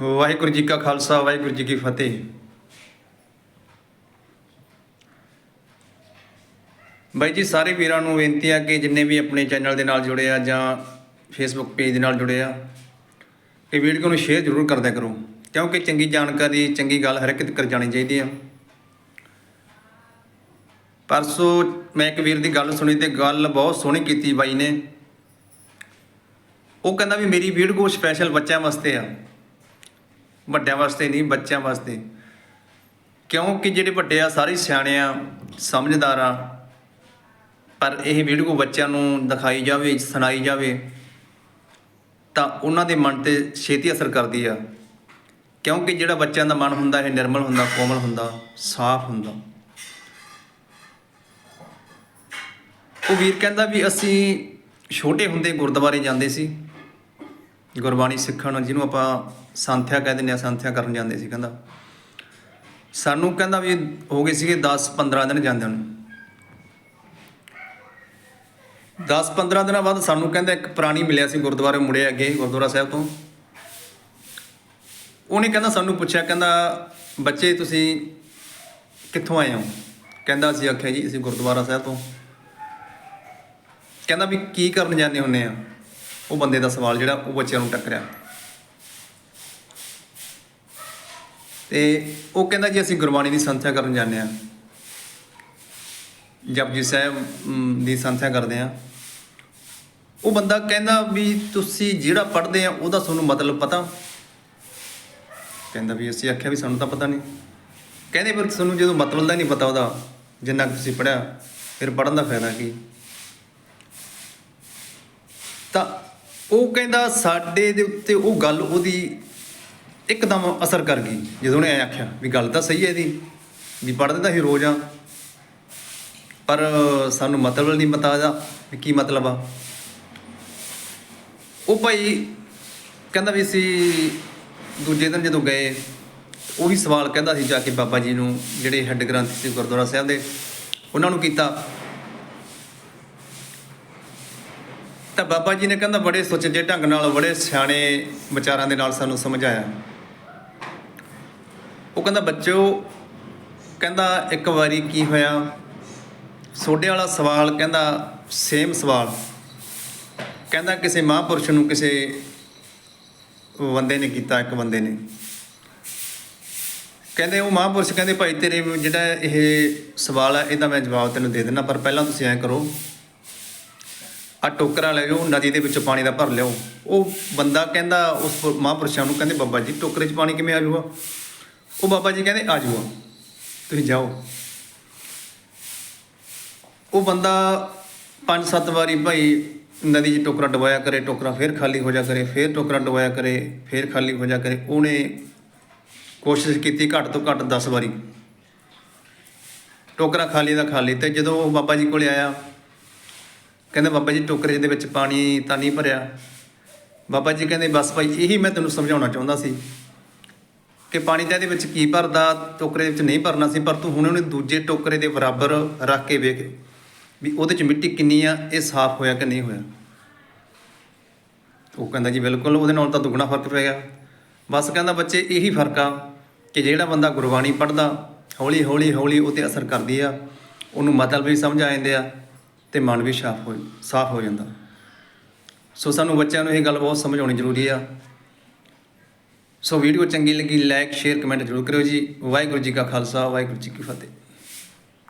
ਵਾਹਿਗੁਰੂ ਜੀ ਕਾ ਖਾਲਸਾ, ਵਾਹਿਗੁਰੂ ਜੀ ਕੀ ਫਤਿਹ। ਬਾਈ ਜੀ, ਸਾਰੇ ਵੀਰਾਂ ਨੂੰ ਬੇਨਤੀ ਆ ਕਿ ਜਿੰਨੇ ਵੀ ਆਪਣੇ ਚੈਨਲ ਦੇ ਨਾਲ ਜੁੜੇ ਆ ਜਾਂ ਫੇਸਬੁੱਕ ਪੇਜ ਦੇ ਨਾਲ ਜੁੜੇ ਆ, ਇਹ ਵੀਡੀਓ ਨੂੰ ਸ਼ੇਅਰ ਜ਼ਰੂਰ ਕਰਦਿਆ ਕਰੋ, ਕਿਉਂਕਿ ਚੰਗੀ ਜਾਣਕਾਰੀ, ਚੰਗੀ ਗੱਲ ਹਰ ਇੱਕ ਤੱਕ ਜਾਣੀ ਚਾਹੀਦੀ ਆ। ਪਰਸੋਂ ਮੈਂ ਇੱਕ ਵੀਰ ਦੀ ਗੱਲ ਸੁਣੀ ਤੇ ਗੱਲ ਬਹੁਤ ਸੋਹਣੀ ਕੀਤੀ ਬਾਈ ਨੇ। ਉਹ ਕਹਿੰਦਾ ਵੀ ਮੇਰੀ ਵੀਡੀਓ ਸਪੈਸ਼ਲ ਬੱਚਿਆਂ ਵਾਸਤੇ ਆ। ਵੱਡਿਆਂ ਵਾਸਤੇ ਨਹੀਂ, ਬੱਚਿਆਂ ਵਾਸਤੇ। ਕਿਉਂਕਿ ਜਿਹੜੇ ਵੱਡੇ ਆ, ਸਾਰੇ ਸਿਆਣੇ ਆ, ਸਮਝਦਾਰ ਆ, ਪਰ ਇਹ ਵੀਡੀਓ ਬੱਚਿਆਂ ਨੂੰ ਦਿਖਾਈ ਜਾਵੇ, ਸੁਣਾਈ ਜਾਵੇ, ਤਾਂ ਉਹਨਾਂ ਦੇ ਮਨ ਤੇ ਛੇਤੀ ਅਸਰ ਕਰਦੀ ਆ। ਕਿਉਂਕਿ ਜਿਹੜਾ ਬੱਚਿਆਂ ਦਾ ਮਨ ਹੁੰਦਾ, ਇਹ ਨਿਰਮਲ ਹੁੰਦਾ, ਕੋਮਲ ਹੁੰਦਾ, ਸਾਫ਼ ਹੁੰਦਾ। ਉਹ ਵੀਰ ਕਹਿੰਦਾ ਵੀ ਅਸੀਂ ਛੋਟੇ ਹੁੰਦੇ ਗੁਰਦੁਆਰੇ ਜਾਂਦੇ ਸੀ। ਗੁਰਬਾਣੀ ਸਿੱਖਣ ਜਿਹਨੂੰ ਆਪਾਂ ਸੰਥਿਆ ਕਹਿ ਦਿੰਦੇ ਆ ਸੰਥਿਆ ਕਰਨ ਜਾਂਦੇ ਸੀ ਕਹਿੰਦਾ। ਸਾਨੂੰ ਕਹਿੰਦਾ ਵੀ ਹੋ ਗਏ ਸੀਗੇ 10 15 ਦਿਨ ਜਾਂਦੇ ਨੂੰ। 10 15 ਦਿਨਾਂ ਬਾਅਦ ਸਾਨੂੰ ਕਹਿੰਦਾ ਇੱਕ ਪ੍ਰਾਣੀ ਮਿਲਿਆ ਸੀ ਗੁਰਦੁਆਰੇ ਮੁੜੇ ਅੱਗੇ, ਗੁਰਦੁਆਰਾ ਸਾਹਿਬ ਤੋਂ। ਉਹਨੇ ਕਹਿੰਦਾ ਸਾਨੂੰ ਪੁੱਛਿਆ, ਕਹਿੰਦਾ, ਬੱਚੇ, ਤੁਸੀਂ ਕਿੱਥੋਂ ਆਏ ਹੋ? ਕਹਿੰਦਾ, ਅਸੀਂ ਆਖਿਆ ਜੀ, ਅਸੀਂ ਗੁਰਦੁਆਰਾ ਸਾਹਿਬ ਤੋਂ। ਕਹਿੰਦਾ ਵੀ ਕੀ ਕਰਨ ਜਾਂਦੇ ਹੁੰਨੇ ਆ? ਉਹ ਬੰਦੇ ਦਾ ਸਵਾਲ ਜਿਹੜਾ ਉਹ ਬੱਚਿਆਂ ਨੂੰ ਟੱਕਰਿਆ। ਤੇ ਉਹ ਕਹਿੰਦਾ ਜੀ ਅਸੀਂ ਗੁਰਬਾਣੀ ਦੀ ਸੰਥਿਆ ਕਰਨ ਜਾਂਦੇ ਆ ਜਪਜੀ ਸਾਹਿਬ ਦੀ ਸੰਥਿਆ ਕਰਦੇ ਆ ਉਹ ਬੰਦਾ ਕਹਿੰਦਾ ਵੀ ਤੁਸੀਂ ਜਿਹੜਾ ਪੜ੍ਹਦੇ ਆ ਉਹਦਾ ਤੁਹਾਨੂੰ ਮਤਲਬ ਪਤਾ। ਕਹਿੰਦਾ ਵੀ ਅਸੀਂ ਆਖਿਆ ਵੀ ਸਾਨੂੰ ਤਾਂ ਪਤਾ ਨਹੀਂ। ਕਹਿੰਦੇ ਫਿਰ ਤੁਹਾਨੂੰ ਜਦੋਂ ਮਤਲਬ ਦਾ ਨਹੀਂ ਪਤਾ ਉਹਦਾ, ਜਿੰਨਾ ਕੁ ਤੁਸੀਂ ਪੜਿਆ ਫਿਰ ਪੜਨ ਦਾ ਫਾਇਦਾ ਕੀ? ਤਾਂ ਉਹ ਕਹਿੰਦਾ ਸਾਡੇ ਦੇ ਉੱਤੇ ਉਹ ਗੱਲ ਉਹਦੀ ਇੱਕਦਮ ਅਸਰ ਕਰ ਗਈ। ਜਦੋਂ ਉਹਨੇ ਐਂ ਆਖਿਆ ਵੀ ਗੱਲ ਤਾਂ ਸਹੀ ਹੈ ਇਹਦੀ, ਵੀ ਪੜ੍ਹਦੇ ਤਾਂ ਹੀ ਰੋਜ਼ ਆ। ਪਰ ਸਾਨੂੰ ਮਤਲਬ ਨਹੀਂ ਪਤਾ ਇਹਦਾ ਵੀ ਕੀ ਮਤਲਬ ਆ। ਉਹ ਭਾਈ ਕਹਿੰਦਾ ਵੀ ਅਸੀਂ ਦੂਜੇ ਦਿਨ ਜਦੋਂ ਗਏ, ਉਹੀ ਸਵਾਲ ਕਹਿੰਦਾ ਸੀ ਜਾ ਕੇ ਬਾਬਾ ਜੀ ਨੂੰ, ਜਿਹੜੇ ਹੈੱਡ ਗ੍ਰੰਥੀ ਸੀ ਗੁਰਦੁਆਰਾ ਸਾਹਿਬ ਦੇ, ਉਹਨਾਂ ਨੂੰ ਕੀਤਾ। ਤਾਂ ਬਾਬਾ ਜੀ ਨੇ ਕਹਿੰਦਾ ਬੜੇ ਸੁਚੱਜੇ ਢੰਗ ਨਾਲ, ਬੜੇ ਸਿਆਣੇ ਵਿਚਾਰਾਂ ਦੇ ਨਾਲ ਸਾਨੂੰ ਸਮਝਾਇਆ। ਉਹ ਕਹਿੰਦਾ, ਬੱਚਿਓ, ਕਹਿੰਦਾ, ਇੱਕ ਵਾਰੀ ਕੀ ਹੋਇਆ? ਸੋਡੇ ਵਾਲਾ ਸਵਾਲ ਕਹਿੰਦਾ ਸੇਮ ਸਵਾਲ। ਕਹਿੰਦਾ, ਕਿਸੇ ਮਹਾਂਪੁਰਸ਼ ਨੂੰ ਕਿਸੇ ਬੰਦੇ ਨੇ ਕੀਤਾ, ਇੱਕ ਬੰਦੇ ਨੇ। ਕਹਿੰਦੇ, ਉਹ ਮਹਾਂਪੁਰਸ਼ ਕਹਿੰਦੇ, ਭਾਈ, ਤੇਰੇ ਜਿਹੜਾ ਇਹ ਸਵਾਲ ਹੈ ਇਹਦਾ ਮੈਂ ਜਵਾਬ ਤੈਨੂੰ ਦੇ ਦਿੰਦਾ, ਪਰ ਪਹਿਲਾਂ ਤੁਸੀਂ ਐਂ ਕਰੋ ਆ ਟੋਕਰਾ ਲੈ ਜਾਓ ਨਦੀ ਦੇ ਵਿੱਚ ਪਾਣੀ ਦਾ ਭਰ ਲਿਓ ਉਹ ਬੰਦਾ ਕਹਿੰਦਾ, ਉਸ ਮਹਾਂਪੁਰਸ਼ਾਂ ਨੂੰ ਕਹਿੰਦੇ, ਬਾਬਾ ਜੀ, ਟੋਕਰੇ 'ਚ ਪਾਣੀ ਕਿਵੇਂ ਆ ਜਾਊਗਾ? ਉਹ ਬਾਬਾ ਜੀ ਕਹਿੰਦੇ, ਆ ਜਾਊਗਾ। ਤੁਸੀਂ ਜਾਓ। ਉਹ ਬੰਦਾ ਪੰਜ ਸੱਤ ਵਾਰੀ, ਭਾਈ, ਨਦੀ 'ਚ ਟੋਕਰਾ ਡੁਬਾਇਆ ਕਰੇ, ਟੋਕਰਾ ਫੇਰ ਖਾਲੀ ਹੋ ਜਾ ਕਰੇ, ਫੇਰ ਟੋਕਰਾ ਡਵਾਇਆ ਕਰੇ, ਫੇਰ ਖਾਲੀ ਹੋ ਜਾ ਕਰੇ। ਉਹਨੇ ਕੋਸ਼ਿਸ਼ ਕੀਤੀ ਘੱਟ ਤੋਂ ਘੱਟ 10 ਵਾਰੀ। ਟੋਕਰਾ ਖਾਲੀ ਦਾ ਖਾਲੀ ਤੇ ਜਦੋਂ ਉਹ ਬਾਬਾ ਜੀ ਕੋਲੇ ਆਇਆ ਕਹਿੰਦਾ ਬਾਬਾ ਜੀ ਟੋਕਰੇ ਦੇ ਵਿੱਚ ਪਾਣੀ ਤਾਂ ਨਹੀਂ ਭਰਿਆ। ਬਾਬਾ ਜੀ ਕਹਿੰਦੇ ਬਸ ਭਾਈ ਇਹੀ ਮੈਂ ਤੈਨੂੰ ਸਮਝਾਉਣਾ ਚਾਹੁੰਦਾ ਸੀ ਕਿ ਪਾਣੀ ਤਾਂ ਇਹਦੇ ਵਿੱਚ ਕੀ ਭਰਦਾ, ਟੋਕਰੇ ਦੇ ਵਿੱਚ ਨਹੀਂ ਭਰਨਾ ਸੀ, ਪਰ ਤੂੰ ਹੁਣ ਉਹਨੇ ਦੂਜੇ ਟੋਕਰੇ ਦੇ ਬਰਾਬਰ ਰੱਖ ਕੇ ਵੇਖ ਵੀ ਉਹਦੇ ਚ ਮਿੱਟੀ ਕਿੰਨੀ ਆ, ਇਹ ਸਾਫ਼ ਹੋਇਆ ਕਿ ਨਹੀਂ ਹੋਇਆ। ਉਹ ਕਹਿੰਦਾ ਜੀ ਬਿਲਕੁਲ, ਉਹਦੇ ਨਾਲ ਤਾਂ ਦੁੱਗਣਾ ਫ਼ਰਕ ਪੈ ਗਿਆ। ਬਸ ਕਹਿੰਦਾ ਬੱਚੇ ਇਹੀ ਫ਼ਰਕ ਆ ਕਿ ਜਿਹੜਾ ਬੰਦਾ ਗੁਰਬਾਣੀ ਪੜ੍ਹਦਾ ਹੌਲੀ ਹੌਲੀ ਹੌਲੀ ਉਹ ਤੇ ਅਸਰ ਕਰਦੀ ਆ, ਉਹਨੂੰ ਮਤਲਬ ਵੀ ਸਮਝ ਆ ਜਾਂਦੇ ਆ। ਤੇ ਮਨ ਵੀ ਸਾਫ਼ ਹੋ ਸਾਫ਼ ਹੋ ਜਾਂਦਾ। ਸੋ ਸਾਨੂੰ ਬੱਚਿਆਂ ਨੂੰ ਇਹ ਗੱਲ ਬਹੁਤ ਸਮਝਾਉਣੀ ਜ਼ਰੂਰੀ ਆ। ਸੋ ਵੀਡੀਓ ਚੰਗੀ ਲੱਗੀ ਲਾਈਕ ਸ਼ੇਅਰ ਕਮੈਂਟ ਜ਼ਰੂਰ ਕਰਿਓ ਜੀ। ਵਾਹਿਗੁਰੂ ਜੀ ਕਾ ਖਾਲਸਾ, ਵਾਹਿਗੁਰੂ ਜੀ ਕੀ ਫਤਿਹ।